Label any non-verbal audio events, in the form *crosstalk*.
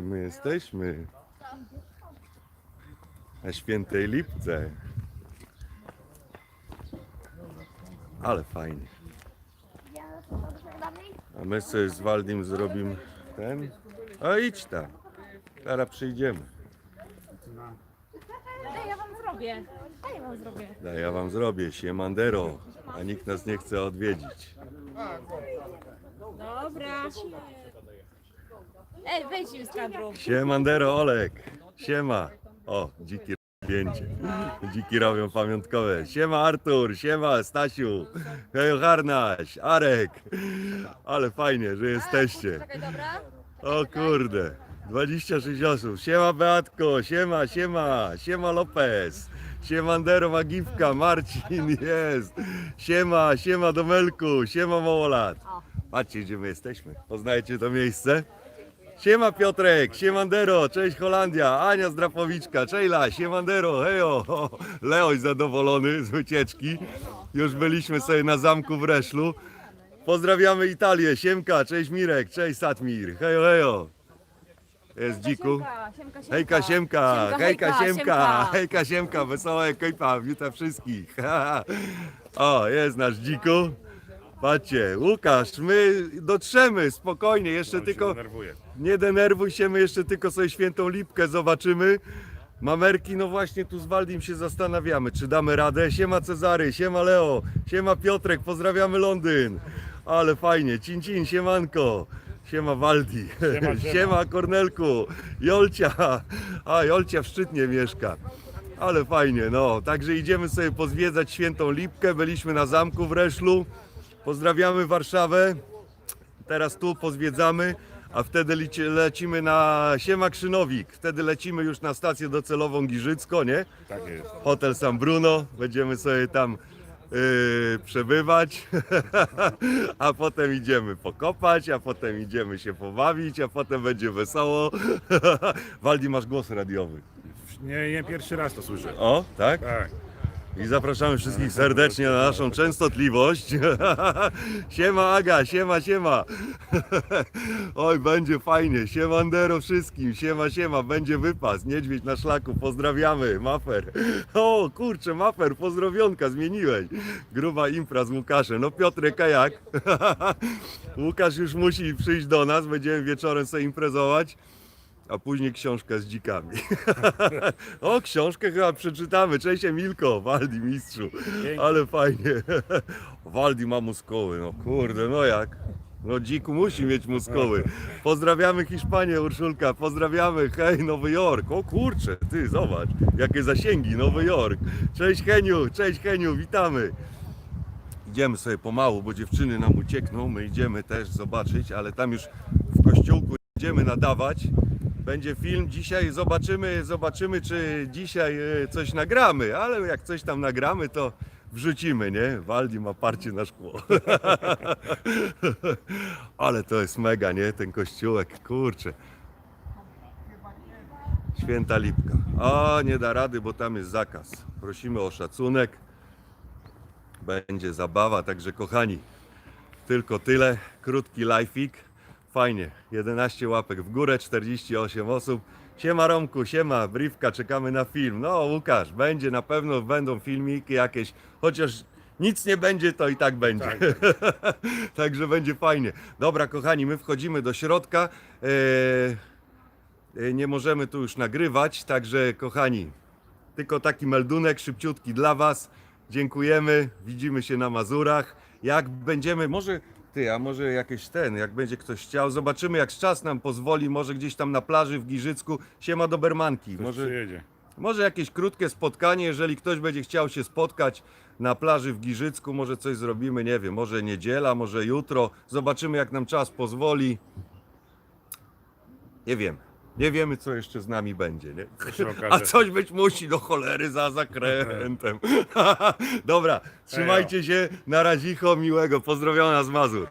My jesteśmy na świętej lipce. Ale fajnie. A my sobie z Waldim zrobimy ten. A idź tam. Teraz przyjdziemy. Daj, ja wam zrobię. Daj, ja wam zrobię. Daj, ja wam zrobię siemandero, a nikt nas nie chce odwiedzić. Dobra. Ej, wejdź im z kadru. Siemandero Olek, siema. O, dziki zdjęcie. Dziki robią pamiątkowe. Siema Artur, siema Stasiu, hej Harnaś, Arek. Ale fajnie, że jesteście. Czekaj, dobra? O kurde, 26 osób. Siema Beatko, siema, siema, siema Lopez. Siemandero Magiwka, Marcin jest. Siema, siema Domelku, siema Małolat. Patrzcie, gdzie my jesteśmy. Poznajecie to miejsce? Siema Piotrek, siemandero, cześć Holandia, Ania Zdrapowiczka, Czejla, siemandero, hejo. Leoś zadowolony z wycieczki. Już byliśmy sobie na zamku w Reszlu. Pozdrawiamy Italię, siemka, cześć Mirek, cześć Satmir, hejo, hejo. Jest dziku. Hejka, siemka, hejka, siemka. hejka, siemka, wesoła ekipa, witam wszystkich. *laughs* O, jest nasz dziku. Patrzcie, Łukasz, my dotrzemy spokojnie, jeszcze tylko nie denerwuj się, my jeszcze tylko sobie świętą lipkę zobaczymy. Mamerki, no właśnie tu z Waldim się zastanawiamy, czy damy radę. Siema Cezary, siema Leo, siema Piotrek, pozdrawiamy Londyn. Ale fajnie, cin cin, siemanko. Siema Waldi, siema, *laughs* Kornelku, Jolcia, a Jolcia w Szczytnie mieszka. Ale fajnie, no. Także idziemy sobie pozwiedzać świętą Lipkę. Byliśmy na zamku w Reszlu. Pozdrawiamy Warszawę. Teraz tu pozwiedzamy, a wtedy lecimy na Siema Krzynowik. Wtedy lecimy już na stację docelową Giżycko, nie? Tak jest. Hotel San Bruno. Będziemy sobie tam yy, przebywać, *laughs* a potem idziemy pokopać, a potem idziemy się pobawić, a potem będzie wesoło. *laughs* Waldi, masz głos radiowy. Nie, nie pierwszy raz to słyszę. O, tak? Tak. I zapraszamy wszystkich serdecznie na naszą częstotliwość. *laughs* Siema Aga, siema, siema. *laughs* Oj, będzie fajnie. Siemandero wszystkim. Siema, siema. Będzie wypas. Niedźwiedź na szlaku. Pozdrawiamy. Mafer. *laughs* O, kurczę, Mafer, pozdrowionka zmieniłeś. Gruba impra z Łukaszem. No Piotrek, a jak? Łukasz już musi przyjść do nas. Będziemy wieczorem sobie imprezować. A później książka z dzikami. *laughs* o, książkę chyba przeczytamy. Cześć Emilko, Waldi mistrzu. Ale fajnie. *laughs* Waldi ma muskoły, no kurde, no jak? No dziku musi mieć muskoły. Pozdrawiamy Hiszpanię, Urszulka, pozdrawiamy, hej, Nowy Jork. O kurczę, ty zobacz, jakie zasięgi, Nowy Jork. Cześć Heniu, cześć Heniu, witamy. Idziemy sobie pomału, bo dziewczyny nam uciekną, my idziemy też zobaczyć, ale tam już w kościółku idziemy nadawać. Będzie film dzisiaj, zobaczymy, zobaczymy czy dzisiaj e, coś nagramy, ale jak coś tam nagramy to wrzucimy, nie? Waldi ma parcie na szkło. *laughs* ale to jest mega, nie? Ten kościółek, kurczę. Święta Lipka. A nie da rady, bo tam jest zakaz. Prosimy o szacunek. Będzie zabawa, także kochani, tylko tyle. Krótki live'ik. Fajnie. 11 łapek w górę, 48 osób. Siema Romku, siema, Briwka, czekamy na film. No Łukasz, będzie na pewno, będą filmiki jakieś, chociaż nic nie będzie, to i tak będzie. Tak. *laughs* Także będzie fajnie. Dobra, kochani, my wchodzimy do środka. Eee, nie możemy tu już nagrywać, także kochani, tylko taki meldunek szybciutki dla Was. Dziękujemy, widzimy się na Mazurach. Jak będziemy, może ty, a może jakieś ten, jak będzie ktoś chciał, zobaczymy jak czas nam pozwoli, może gdzieś tam na plaży w Giżycku, siema do Bermanki. Może Może, przyjedzie. może jakieś krótkie spotkanie, jeżeli ktoś będzie chciał się spotkać na plaży w Giżycku, może coś zrobimy, nie wiem, może niedziela, może jutro. Zobaczymy jak nam czas pozwoli. Nie wiem. Nie wiemy, co jeszcze z nami będzie, nie? A coś być musi do cholery za zakrętem. *laughs* Dobra, trzymajcie się. Na razicho, miłego. Pozdrowiona z Mazur.